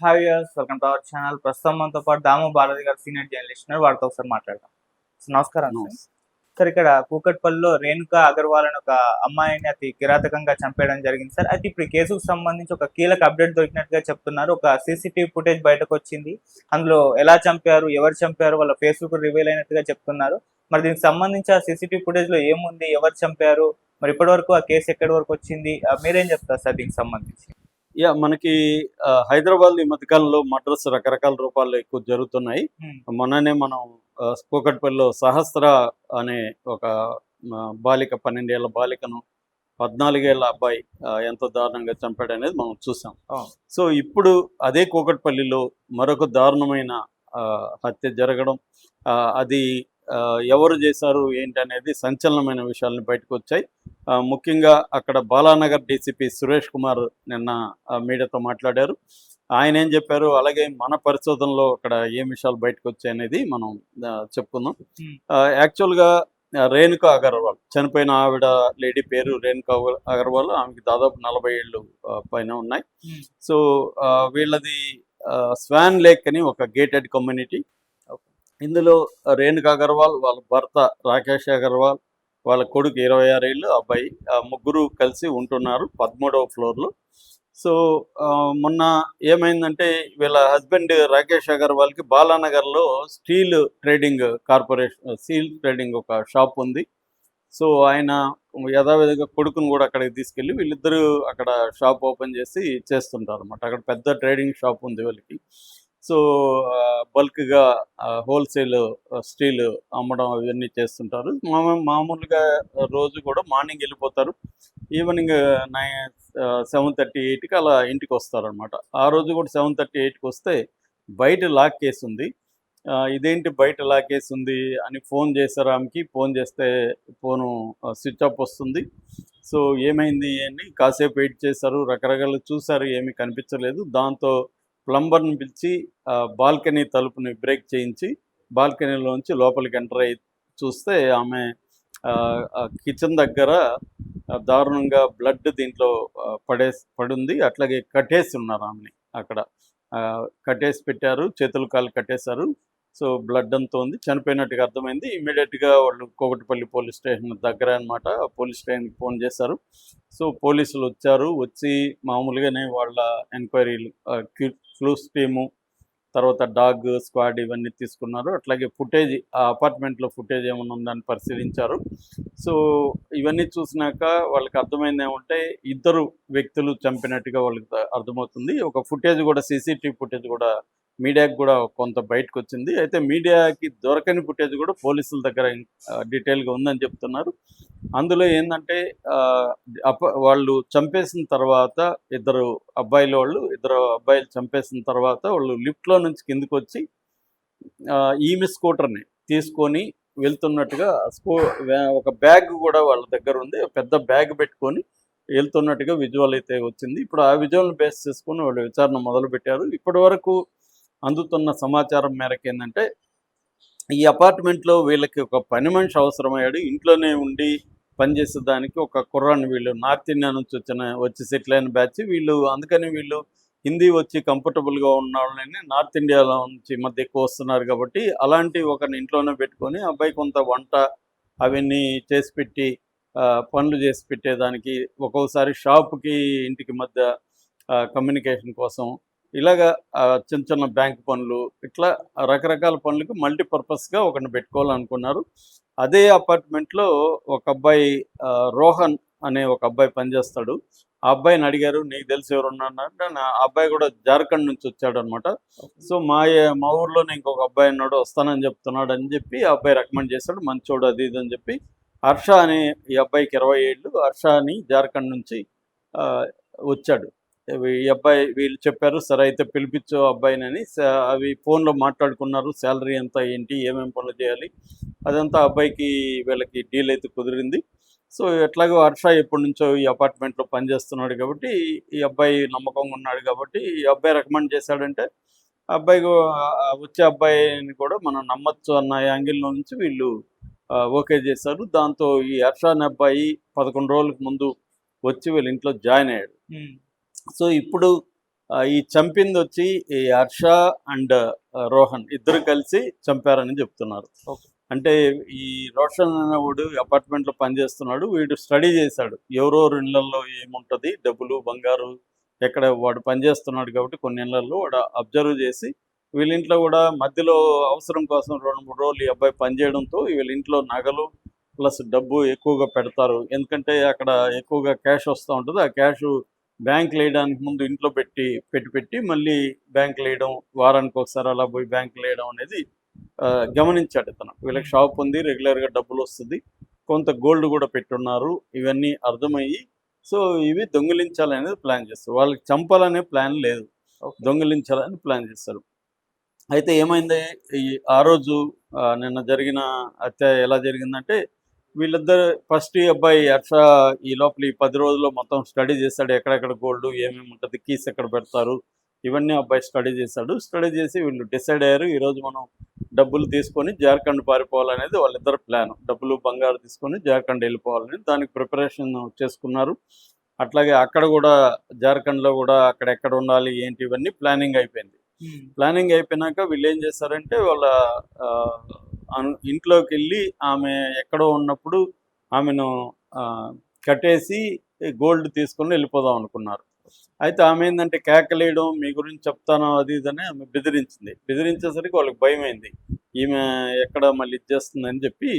Hi welcome to our channel ప్రస్తుతం మనతో పాటు దాము బాలాజీ గారు సీనియర్ జర్నలిస్ట్ వారితో ఒకసారి మాట్లాడదాం. నమస్కారం సార్. ఇక్కడ కూకట్పల్లిలో రేణుకా అగర్వాల్ అని ఒక అమ్మాయిని అతి కిరాతకంగా చంపేయడం జరిగింది సార్. అయితే ఇప్పుడు కేసుకు సంబంధించి ఒక కీలక అప్డేట్ దొరికినట్టుగా చెప్తున్నారు. ఒక సీసీటీవీ ఫుటేజ్ బయటకు వచ్చింది. అందులో ఎలా చంపారు ఎవరు చంపారు వాళ్ళ ఫేస్బుక్ రివీల్ అయినట్టుగా చెప్తున్నారు. మరి దీనికి సంబంధించి ఆ సీసీటీవీ ఫుటేజ్లో ఏముంది ఎవరు చంపారు మరి ఇప్పటి వరకు ఆ కేసు ఎక్కడి వరకు వచ్చింది? మీరేం చెప్తారు సార్ దీనికి సంబంధించి? మనకి హైదరాబాద్ ఈ మధ్యకాలంలో మద్రస్ రకరకాల రూపాల్లో ఎక్కువ జరుగుతున్నాయి Hmm. మొన్ననే మనం కూకట్పల్లిలో సహస్ర అనే ఒక బాలిక పన్నెండేళ్ళ బాలికను పద్నాలుగేళ్ళ అబ్బాయి ఎంతో దారుణంగా చంపాడు అనేది మనం చూసాం అవును. సో ఇప్పుడు అదే కూకట్పల్లిలో మరొక దారుణమైన హత్య జరగడం అది ఎవరు చేశారు ఏంటి అనేది సంచలనమైన విషయాలను బయటకు వచ్చాయి ముఖ్యంగా అక్కడ బాలానగర్ డీసీపీ సురేష్ కుమార్ నిన్న మీడియాతో మాట్లాడారు. ఆయన ఏం చెప్పారు? అలాగే మన పరిశోధనలో అక్కడ ఏం విషయాలు బయటకు వచ్చాయి అనేది మనం చెప్పుకుందాం. యాక్చువల్గా రేణుకా అగర్వాల్ చనిపోయిన ఆవిడ లేడీ పేరు రేణుకా అగర్వాల్ ఆమెకి దాదాపు నలభై ఏళ్ళు పైన ఉన్నాయి. సో వీళ్ళది స్వాన్ లేక్ అని ఒక గేటెడ్ కమ్యూనిటీ. ఇందులో రేణుకా అగర్వాల్ వాళ్ళ భర్త రాకేష్ అగర్వాల్ వాళ్ళ కొడుకు ఇరవై ఆరేళ్ళు అబ్బాయి ఆ ముగ్గురు కలిసి ఉంటున్నారు పదమూడవ ఫ్లోర్లో. సో ఆ, మొన్న ఏమైందంటే వీళ్ళ హస్బెండ్ రాకేష్ అగర్వాల్కి బాలానగర్లో steel trading corporation steel trading ఒక షాప్ ఉంది. సో ఆయన యథావిధిగా కొడుకును కూడా అక్కడికి తీసుకెళ్ళి వీళ్ళిద్దరూ అక్కడ షాప్ ఓపెన్ చేసి చేస్తుంటారు అనమాట అక్కడ పెద్ద ట్రేడింగ్ షాప్ ఉంది వీళ్ళకి. సో బల్క్గా హోల్సేల్ స్టీల్ అమ్మడం అవన్నీ చేస్తుంటారు. మామూలుగా రోజు కూడా మార్నింగ్ వెళ్ళిపోతారు. ఈవినింగ్ నైన్ సెవెన్ థర్టీ ఎయిట్కి అలా ఇంటికి వస్తారనమాట ఆ రోజు కూడా సెవెన్ థర్టీ ఎయిట్కి వస్తే బయట లాక్ కేసు ఉంది ఇదేంటి బయట లాక్ కేసు ఉంది అని ఫోన్ చేశారు ఆమెకి. ఫోన్ చేస్తే ఫోను స్విచ్ ఆఫ్ వస్తుంది. సో ఏమైంది అని కాసేపు వెయిట్ చేశారు. రకరకాలు చూశారు. ఏమీ కనిపించలేదు. దాంతో ప్లంబర్ని పిలిచి ఆ, బాల్కనీ తలుపుని బ్రేక్ చేయించి బాల్కనీలోంచి లోపలికి ఎంటర్ అయ్యి చూస్తే ఆమె ఆ, కిచెన్ దగ్గర దారుణంగా బ్లడ్ దీంట్లో పడే పడుంది. అట్లాగే కట్టేసి ఉన్నారు ఆమెని అక్కడ. ఆ, కట్టేసి పెట్టారు చేతులు కాళ్ళు కట్టేశారు. సో బ్లడ్ అంతా ఉంది. చనిపోయినట్టుగా అర్థమైంది. ఇమీడియట్గా వాళ్ళు కోకటిపల్లి పోలీస్ స్టేషన్ దగ్గర అనమాట పోలీస్ స్టేషన్కి ఫోన్ చేశారు. సో పోలీసులు వచ్చారు. వచ్చి మామూలుగానే వాళ్ళ ఎంక్వైరీలు క్లూస్ టీము తర్వాత డాగ్ స్క్వాడ్ ఇవన్నీ తీసుకున్నారు. అట్లాగే ఫుటేజ్ ఆ అపార్ట్మెంట్లో ఫుటేజ్ ఏమైనా ఉందని పరిశీలించారు. సో ఇవన్నీ చూసినాక వాళ్ళకి అర్థమైంది ఏమంటే ఇద్దరు వ్యక్తులు చంపినట్టుగా వాళ్ళకి అర్థమవుతుంది. ఒక ఫుటేజ్ కూడా సీసీటీవీ ఫుటేజ్ కూడా మీడియాకి కూడా కొంత బయటకు వచ్చింది అయితే మీడియాకి దొరకని ఫుటేజ్ కూడా పోలీసుల దగ్గర డీటెయిల్గా ఉందని చెప్తున్నారు. అందులో ఏంటంటే అప వాళ్ళు చంపేసిన తర్వాత ఇద్దరు అబ్బాయిల వాళ్ళు ఇద్దరు అబ్బాయిలు చంపేసిన తర్వాత వాళ్ళు లిఫ్ట్లో నుంచి కిందకు వచ్చి ఈమె స్కూటర్ని తీసుకొని వెళ్తున్నట్టుగా స్కూ ఒక బ్యాగ్ కూడా వాళ్ళ దగ్గర ఉంది. పెద్ద బ్యాగ్ పెట్టుకొని వెళ్తున్నట్టుగా విజువల్ అయితే వచ్చింది. ఇప్పుడు ఆ విజువల్ని బేస్ చేసుకొని వాళ్ళు విచారణ మొదలు పెట్టారు ఇప్పటి వరకు అందుతున్న సమాచారం మేరకు ఏంటంటే ఈ అపార్ట్మెంట్లో వీళ్ళకి ఒక పని మనిషి అవసరమయ్యాడు. ఇంట్లోనే ఉండి పనిచేసే దానికి ఒక కుర్రాన్ని వీళ్ళు నార్త్ ఇండియా నుంచి వచ్చిన వచ్చి సెటిల్ అయిన బ్యాచ్. వీళ్ళు అందుకని వీళ్ళు హిందీ వచ్చి కంఫర్టబుల్గా ఉన్న వాళ్ళని నార్త్ ఇండియాలో నుంచి మధ్య ఎక్కువ వస్తున్నారు కాబట్టి అలాంటి ఒకరిని ఇంట్లోనే పెట్టుకొని అబ్బాయి కొంత వంట అవన్నీ చేసి పెట్టి పనులు చేసి పెట్టేదానికి ఒక్కొక్కసారి షాప్కి ఇంటికి మధ్య కమ్యూనికేషన్ కోసం ఇలాగా చిన్న చిన్న బ్యాంక్ పనులు ఇట్లా రకరకాల పనులకు మల్టీపర్పస్గా ఒకరిని పెట్టుకోవాలనుకున్నారు. అదే అపార్ట్మెంట్లో ఒక అబ్బాయి రోహన్ అనే ఒక అబ్బాయి పనిచేస్తాడు. ఆ అబ్బాయిని అడిగారు నీకు తెలిసి ఎవరు ఉన్నారంటే నా ఆ అబ్బాయి కూడా జార్ఖండ్ నుంచి వచ్చాడు అనమాట సో మా మా ఊర్లోనే ఇంకొక అబ్బాయి ఉన్నాడు వస్తానని చెప్తున్నాడు అని చెప్పి ఆ అబ్బాయి రికమెండ్ చేశాడు మంచోడు అది ఇది అని చెప్పి. హర్ష అనే ఈ అబ్బాయికి ఇరవై ఏళ్ళు హర్ష అని జార్ఖండ్ నుంచి వచ్చాడు. ఈ అబ్బాయి వీళ్ళు చెప్పారు సరే అయితే పిలిపించు అబ్బాయిని అని అవి ఫోన్లో మాట్లాడుకున్నారు శాలరీ ఎంత ఏంటి ఏమేమి పనులు చేయాలి? అదంతా అబ్బాయికి వీళ్ళకి డీల్ అయితే కుదిరింది. సో ఎట్లాగో హర్ష ఎప్పటి నుంచో ఈ అపార్ట్మెంట్లో పనిచేస్తున్నాడు కాబట్టి ఈ అబ్బాయి నమ్మకంగా ఉన్నాడు కాబట్టి ఈ అబ్బాయి రికమెండ్ చేశాడంటే ఆ అబ్బాయి వచ్చే అబ్బాయిని కూడా మనం నమ్మచ్చు అన్న యాంగిల్లో నుంచి వీళ్ళు ఓకే చేశారు. దాంతో ఈ హర్ష అనే అబ్బాయి పదకొండు రోజులకు ముందు వచ్చి వీళ్ళ ఇంట్లో జాయిన్ అయ్యాడు. సో ఇప్పుడు ఈ చంపింది వచ్చి ఈ హర్ష అండ్ రోహన్ ఇద్దరు కలిసి చంపారని చెప్తున్నారు. అంటే ఈ రోషన్ అనేవాడు అపార్ట్మెంట్లో పనిచేస్తున్నాడు. వీడు స్టడీ చేశాడు. ఎవరెవరు ఇళ్ళలో ఏముంటది? డబ్బులు బంగారు ఎక్కడ వాడు పనిచేస్తున్నాడు కాబట్టి కొన్ని ఇళ్ళలో వాడు అబ్జర్వ్ చేసి వీళ్ళ ఇంట్లో కూడా మధ్యలో అవసరం కోసం రెండు మూడు రోజులు ఈ అబ్బాయి పనిచేయడంతో వీళ్ళ ఇంట్లో నగలు ప్లస్ డబ్బు ఎక్కువగా పెడతారు. ఎందుకంటే అక్కడ ఎక్కువగా క్యాష్ వస్తూ ఉంటుంది. ఆ క్యాష్ బ్యాంక్ వేయడానికి ముందు ఇంట్లో పెట్టి పెట్టి పెట్టి మళ్ళీ బ్యాంక్ వేయడం వారానికి ఒకసారి అలా పోయి బ్యాంక్ వేయడం అనేది గమనించాడు ఇతను వీళ్ళకి షాప్ ఉంది రెగ్యులర్గా డబ్బులు వస్తుంది. కొంత గోల్డ్ కూడా పెట్టున్నారు. ఇవన్నీ అర్థమయ్యి సో ఇవి దొంగిలించాలనేది ప్లాన్ చేస్తారు. వాళ్ళకి చంపాలనే ప్లాన్ లేదు. దొంగిలించాలని ప్లాన్ చేస్తారు. అయితే ఏమైంది? ఈ ఆ రోజు నిన్న జరిగిన హత్య ఎలా జరిగిందంటే వీళ్ళిద్దరు ఫస్ట్ ఈ అబ్బాయి హర్ష ఈ లోపల ఈ పది రోజుల్లో మొత్తం స్టడీ చేశాడు ఎక్కడెక్కడ గోల్డ్ ఏమేమి ఉంటుంది కీస్ ఎక్కడ పెడతారు ఇవన్నీ అబ్బాయి స్టడీ చేశాడు. స్టడీ చేసి వీళ్ళు డిసైడ్ అయ్యారు. ఈరోజు మనం డబ్బులు తీసుకొని జార్ఖండ్ పారిపోవాలనేది వాళ్ళిద్దరు ప్లాన్. డబ్బులు బంగారు తీసుకొని జార్ఖండ్ వెళ్ళిపోవాలని దానికి ప్రిపరేషన్ చేసుకున్నారు. అట్లాగే అక్కడ కూడా జార్ఖండ్లో కూడా అక్కడ ఎక్కడ ఉండాలి ఏంటి ఇవన్నీ ప్లానింగ్ అయిపోయింది. ప్లానింగ్ అయిపోయినాక వీళ్ళు ఏం చేశారంటే వాళ్ళ ఇంట్లోకి వెళ్ళి ఆమె ఎక్కడో ఉన్నప్పుడు ఆమెను కట్టేసి గోల్డ్ తీసుకొని వెళ్ళిపోదాం అనుకున్నారు. అయితే ఆమె ఏంటంటే కేకలేయడం మీ గురించి చెప్తాను అది ఇదని ఆమె బెదిరించింది. బెదిరించేసరికి వాళ్ళకి భయం అయింది ఈమె ఎక్కడ మళ్ళీ ఇచ్చేస్తుందని చెప్పి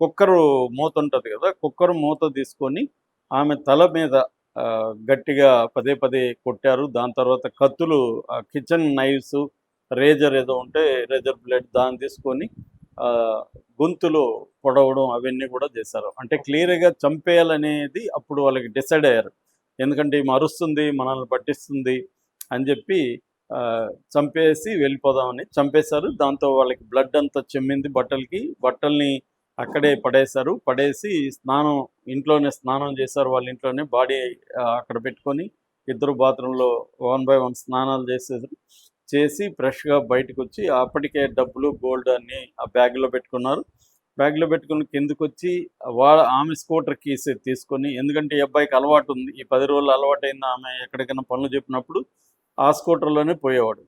కుక్కరు మూత ఉంటుంది కదా కుక్కరు మూత తీసుకొని ఆమె తల మీద గట్టిగా పదే పదే కొట్టారు. దాని తర్వాత కత్తులు కిచెన్ నైవ్స్ రేజర్ ఏదో ఉంటే రేజర్ బ్లేడ్ దాన్ని తీసుకొని గొంతులు పొడవడం అవన్నీ కూడా చేశారు. అంటే క్లియర్గా చంపేయాలనేది అప్పుడు వాళ్ళకి డిసైడ్ అయ్యారు. ఎందుకంటే ఈమె అరుస్తుంది మనల్ని పట్టిస్తుంది అని చెప్పి ఆ, చంపేసి వెళ్ళిపోదామని చంపేశారు. దాంతో వాళ్ళకి బ్లడ్ అంతా చెమ్మింది బట్టలకి. బట్టల్ని అక్కడే పడేశారు. పడేసి స్నానం ఇంట్లోనే స్నానం చేశారు వాళ్ళ ఇంట్లోనే. బాడీ అక్కడ పెట్టుకొని ఇద్దరు బాత్రూంలో వన్ బై వన్ స్నానాలు చేసేసారు చేసి ఫ్రెష్గా బయటకు వచ్చి అప్పటికే డబ్బులు గోల్డ్ అన్ని ఆ బ్యాగ్లో పెట్టుకున్నారు. బ్యాగ్లో పెట్టుకుని కిందకు వచ్చి వాళ్ళ ఆమె స్కూటర్ కీస్ తీసుకొని ఎందుకంటే ఈ అబ్బాయికి అలవాటు ఉంది. ఈ పది రోజులు అలవాటు అయింది ఆమె ఎక్కడికైనా పనులు చెప్పినప్పుడు ఆ స్కూటర్లోనే పోయేవాడు.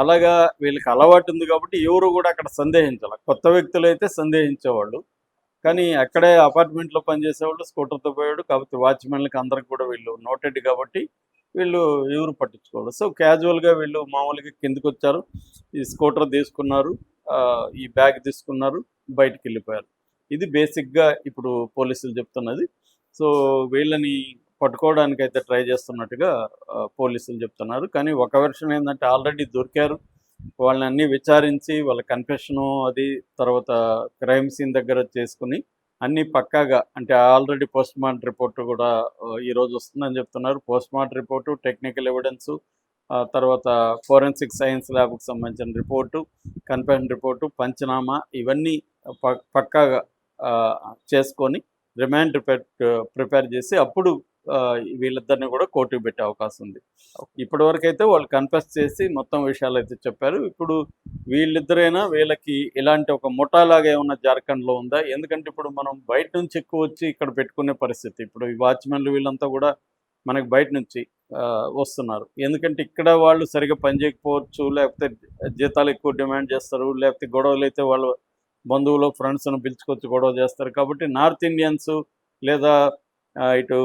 అలాగా వీళ్ళకి అలవాటు ఉంది కాబట్టి ఎవరు కూడా అక్కడ సందేహించాలి కొత్త వ్యక్తులు అయితే సందేహించేవాళ్ళు. కానీ అక్కడే అపార్ట్మెంట్లో పనిచేసేవాళ్ళు స్కూటర్తో పోయాడు కాబట్టి వాచ్మెన్లకు అందరికి కూడా వీళ్ళు నోటెడ్ కాబట్టి వీళ్ళు ఎవరు పట్టించుకోవాలి. సో క్యాజువల్గా వీళ్ళు మామూలుగా కిందకు వచ్చారు ఈ స్కూటర్ తీసుకున్నారు. ఈ బ్యాగ్ తీసుకున్నారు. బయటికి వెళ్ళిపోయారు ఇది బేసిక్గా ఇప్పుడు పోలీసులు చెప్తున్నది. సో వీళ్ళని పట్టుకోవడానికి అయితే ట్రై చేస్తున్నట్టుగా పోలీసులు చెప్తున్నారు. కానీ ఒక వెర్షన్ ఏంటంటే ఆల్రెడీ దొరికారు. వాళ్ళని అన్ని విచారించి వాళ్ళ కన్ఫెషను అది తర్వాత క్రైమ్ సీన్ దగ్గర చేసుకుని అన్ని పక్కాగా అంటే ఆల్రెడీ పోస్ట్ మార్టం రిపోర్ట్ కూడా ఈరోజు ఈ రోజు వస్తుందని చెప్తున్నారు. Post mortem report technical evidence తర్వాత ఫోరెన్సిక్ సైన్స్ ల్యాబ్కి సంబంధించిన రిపోర్టు కన్ఫెషన్ రిపోర్టు పంచనామా ఇవన్నీ పక్కాగా ఆ, చేసుకొని రిమాండ్ ప్రిపేర్ ప్రిపేర్ చేసి అప్పుడు వీళ్ళిద్దరిని కూడా కోర్టుకు పెట్టే అవకాశం ఉంది. ఇప్పటి వరకు అయితే వాళ్ళు కన్ఫెస్ చేసి మొత్తం విషయాలు అయితే చెప్పారు. ఇప్పుడు వీళ్ళిద్దరైనా వీళ్ళకి ఇలాంటి ఒక ముఠాలాగా ఏమన్నా జార్ఖండ్లో ఉందా? ఎందుకంటే ఇప్పుడు మనం బయట నుంచి ఎక్కువ వచ్చి ఇక్కడ పెట్టుకునే పరిస్థితి. ఇప్పుడు ఈ వాచ్మెన్లు వీళ్ళంతా కూడా మనకి బయట నుంచి వస్తున్నారు. ఎందుకంటే ఇక్కడ వాళ్ళు సరిగా పనిచేయకపోవచ్చు లేకపోతే జీతాలు ఎక్కువ డిమాండ్ చేస్తారు లేకపోతే గొడవలు అయితే వాళ్ళు బంధువులు ఫ్రెండ్స్ను పిలుచుకొచ్చి గొడవ చేస్తారు. కాబట్టి నార్త్ ఇండియన్స్ లేదా ఇటు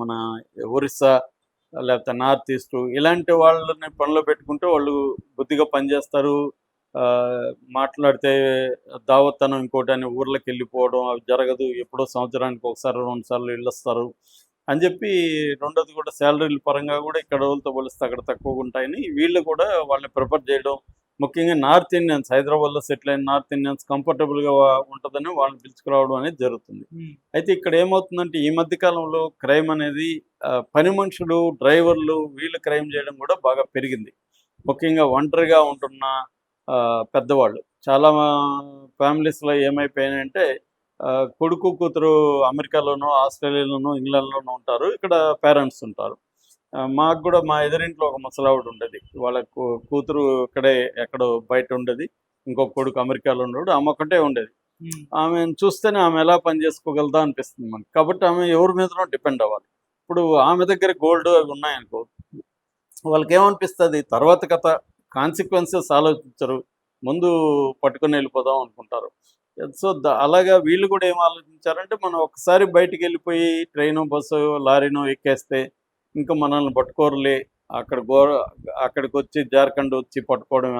మన ఒరిస్సా లేకపోతే నార్త్ ఈస్ట్ ఇలాంటి వాళ్ళని పనిలో పెట్టుకుంటే వాళ్ళు బుద్ధిగా పనిచేస్తారు. ఆ, మాట్లాడితే దావత్తనం ఇంకోటి అని ఊర్లోకి వెళ్ళిపోవడం అవి జరగదు. ఎప్పుడో సంవత్సరానికి ఒకసారి రెండు సార్లు వెళ్ళొస్తారు అని చెప్పి రెండోది కూడా శాలరీల పరంగా కూడా ఇక్కడ వాళ్ళతో పోలిస్తే అక్కడ తక్కువగా ఉంటాయని వీళ్ళు కూడా వాళ్ళని ప్రిపేర్ చేయడం ముఖ్యంగా నార్త్ ఇండియన్స్ హైదరాబాద్లో సెటిల్ అయిన నార్త్ ఇండియన్స్ కంఫర్టబుల్గా ఉంటుందని వాళ్ళని పిలుచుకురావడం అనేది జరుగుతుంది. అయితే ఇక్కడ ఏమవుతుందంటే ఈ మధ్య కాలంలో క్రైమ్ అనేది పని మనుషులు డ్రైవర్లు వీళ్ళు క్రైమ్ చేయడం కూడా బాగా పెరిగింది. ముఖ్యంగా ఒంటరిగా ఉంటున్న పెద్దవాళ్ళు. చాలా ఫ్యామిలీస్లో ఏమైపోయాయంటే ఆ, కొడుకు కూతురు అమెరికాలోనో ఆస్ట్రేలియాలోనో ఇంగ్లాండ్లోనో ఉంటారు. ఇక్కడ పేరెంట్స్ ఉంటారు. మాకు కూడా మా ఎదురింట్లో ఒక ముసలావిడ ఉండేది. వాళ్ళ కూతురు ఇక్కడే ఎక్కడో బయట ఉండేది. ఇంకొక కొడుకు అమెరికాలో ఉండడు ఆమె ఒక్కటే ఉండేది. ఆమెను చూస్తేనే ఆమె ఎలా పని చేసుకోగలదా అనిపిస్తుంది మనకి. కాబట్టి ఆమె ఎవరి మీదనో డిపెండ్ అవ్వాలి. ఇప్పుడు ఆమె దగ్గర గోల్డ్ అవి ఉన్నాయనుకో వాళ్ళకి ఏమనిపిస్తుంది తర్వాత కథ. కాన్సిక్వెన్సెస్ ఆలోచించరు. ముందు పట్టుకొని వెళ్ళిపోదాం అనుకుంటారు. సో అలాగా వీళ్ళు కూడా ఏం ఆలోచించారంటే మనం ఒకసారి బయటకు వెళ్ళిపోయి ట్రైను బస్సు లారీను ఎక్కేస్తే ఇంకా మనల్ని పట్టుకోరలే. అక్కడ గో అక్కడికి వచ్చి జార్ఖండ్ వచ్చి పట్టుకోవడం